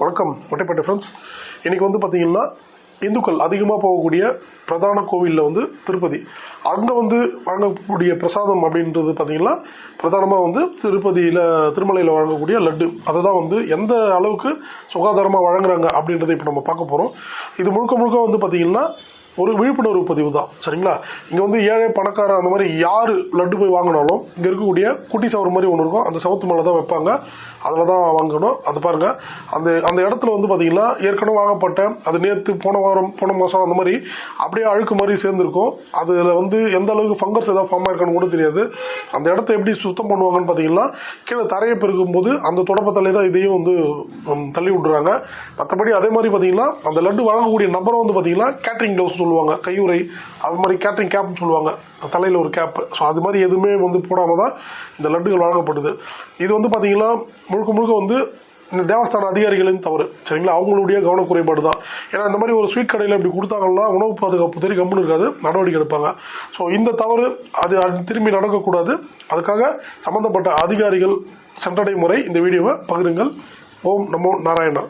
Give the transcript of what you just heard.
வணக்கம் ஒட்டைப்பட்ட ஃப்ரெண்ட்ஸ் இன்னைக்கு வந்து பார்த்தீங்கன்னா இந்துக்கள் அதிகமாக போகக்கூடிய பிரதான கோவிலில் வந்து திருப்பதி. அங்கே வந்து வழங்கக்கூடிய பிரசாதம் அப்படின்றது பார்த்தீங்கன்னா பிரதானமாக வந்து திருப்பதியில் திருமலையில் வழங்கக்கூடிய லட்டு. அதை தான் வந்து எந்த அளவுக்கு சுகாதாரமாக வழங்குறாங்க அப்படின்றத இப்போ நம்ம பார்க்க போகிறோம் இது முழுக்க முழுக்க வந்து பார்த்தீங்கன்னா ஒரு விழிப்புணர்வு பதிவு தான் சரிங்களா? இங்கே வந்து ஏழை பணக்காரன் அந்த மாதிரி யார் லட்டு போய் வாங்கினாலும் இங்கே இருக்கக்கூடிய குட்டி சவர் மாதிரி ஒன்று இருக்கும். அந்த சவுத்து மேலே தான் வைப்பாங்க. அதில் தான் வாங்கணும். அது பாருங்க. அந்த அந்த இடத்துல வந்து பார்த்தீங்கன்னா ஏற்கனவே வாங்கப்பட்ட அது நேற்று போன வாரம் போன மாதம் அந்த மாதிரி அப்படியே அழுக்கு மாதிரி சேர்ந்துருக்கும். அதில் வந்து எந்த அளவுக்கு ஃபங்கஸ் ஏதாவது ஃபார்ம் ஆயிருக்கான்னு கூட தெரியாது. அந்த இடத்த எப்படி சுத்தம் பண்ணுவாங்கன்னு பார்த்தீங்கன்னா கீழே தரையை பெருக்கும் போது அந்த தொடப்பத்தலை தான் இதையும் வந்து தள்ளி விட்டுறாங்க. மற்றபடி அதே மாதிரி பார்த்தீங்கன்னா அந்த லட்டு வழங்கக்கூடிய நபரை வந்து பார்த்தீங்கன்னா கேட்டரிங் க்ளவுஸ் சொல்லுவாங்க. கையுறை அது மாதிரி கேட்ரிங் கேப்னு சொல்லுவாங்க. தலையில் ஒரு கேப் ஸோ அது மாதிரி எதுவுமே வந்து போடாமல் தான் இந்த லட்டுகள் வழங்கப்படுது. இது வந்து பார்த்தீங்கன்னா முழுக்க முழுக்க வந்து இந்த தேவஸ்தான அதிகாரிகளின் தவறு. சரிங்களா? அவங்களுடைய கவனக்குறைபாடு தான். ஏன்னா இந்த மாதிரி ஒரு ஸ்வீட் கடையில் இப்படி கொடுத்தாங்கன்னா உணவு பாதுகாப்பு தெரிய கம்பெனி இருக்காது. நடவடிக்கை எடுப்பாங்க. ஸோ இந்த தவறு அது அது திரும்பி நடக்கக்கூடாது. அதுக்காக சம்பந்தப்பட்ட அதிகாரிகள் சென்றடை முறை இந்த வீடியோவை பகிருங்கள். ஓம் நமோ நாராயணா.